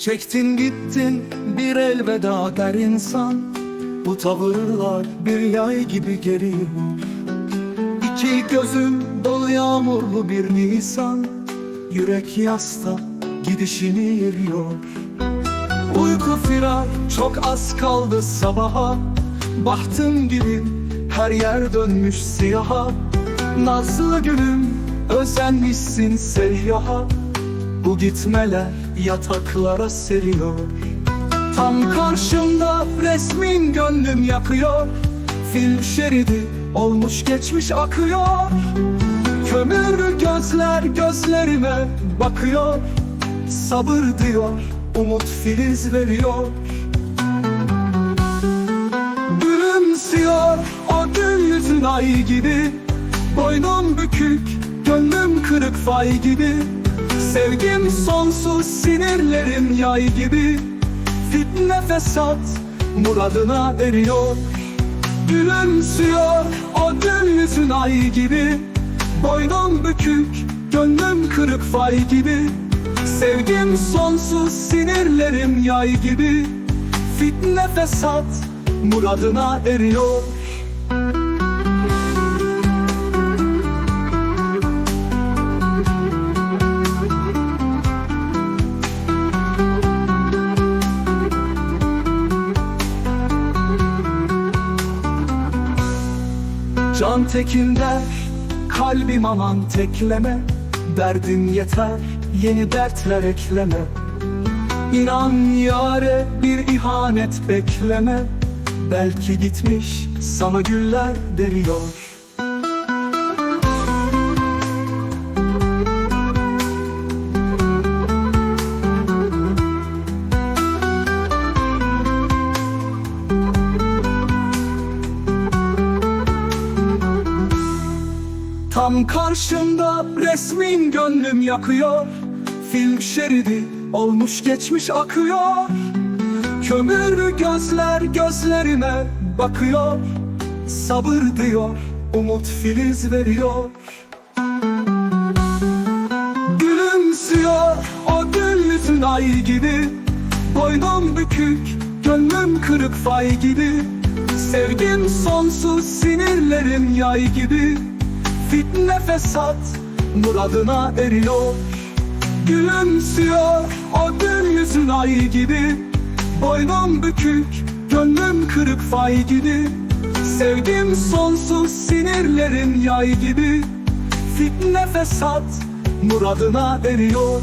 Çektin gittin bir elveda der insan. Bu tavırlar bir yay gibi geliyor İki gözüm dolu yağmurlu bir nisan. Yürek yasta gidişini yeriyor. Uyku firar çok az kaldı sabaha. Bahtım gibi her yer dönmüş siyaha. Nazlı gülüm özenmişsin seyyaha Bu gitmeler yataklara seriyor. Tam karşımda resmin gönlüm yakıyor. Film şeridi olmuş geçmiş akıyor. Kömür gözler gözlerime bakıyor. Sabır diyor, umut filiz veriyor. Gülümsüyor o gül yüzün ay gibi. Boynum bükük, gönlüm kırık fay gibi Sevgim sonsuz, sinirlerim yay gibi. Fitne fesat, muradına eriyor. Gülümsüyor o gül yüzün ay gibi. Boynum bükük, gönlüm kırık fay gibi. Sevgim sonsuz, sinirlerim yay gibi. Fitne fesat, muradına eriyor Can tekin der, kalbim aman tekleme. Derdim yeter, yeni dertler ekleme. İnan yare bir ihanet bekleme. Belki gitmiş sana güller deriyor Tam karşımda resmin gönlüm yakıyor. Film şeridi olmuş geçmiş akıyor. Kömür gözler gözlerime bakıyor. Sabır diyor, umut filiz veriyor. Gülümsüyor o gül yüzün ay gibi. Boynum bükük, gönlüm kırık fay gibi. Sevgim sonsuz, sinirlerim yay gibi Fitne fesat, muradına eriyor Gülümsüyor o gül yüzün ay gibi. Boynum bükük, gönlüm kırık fay gibi. Sevgim sonsuz, sinirlerim yay gibi. Fitne fesat, muradına eriyor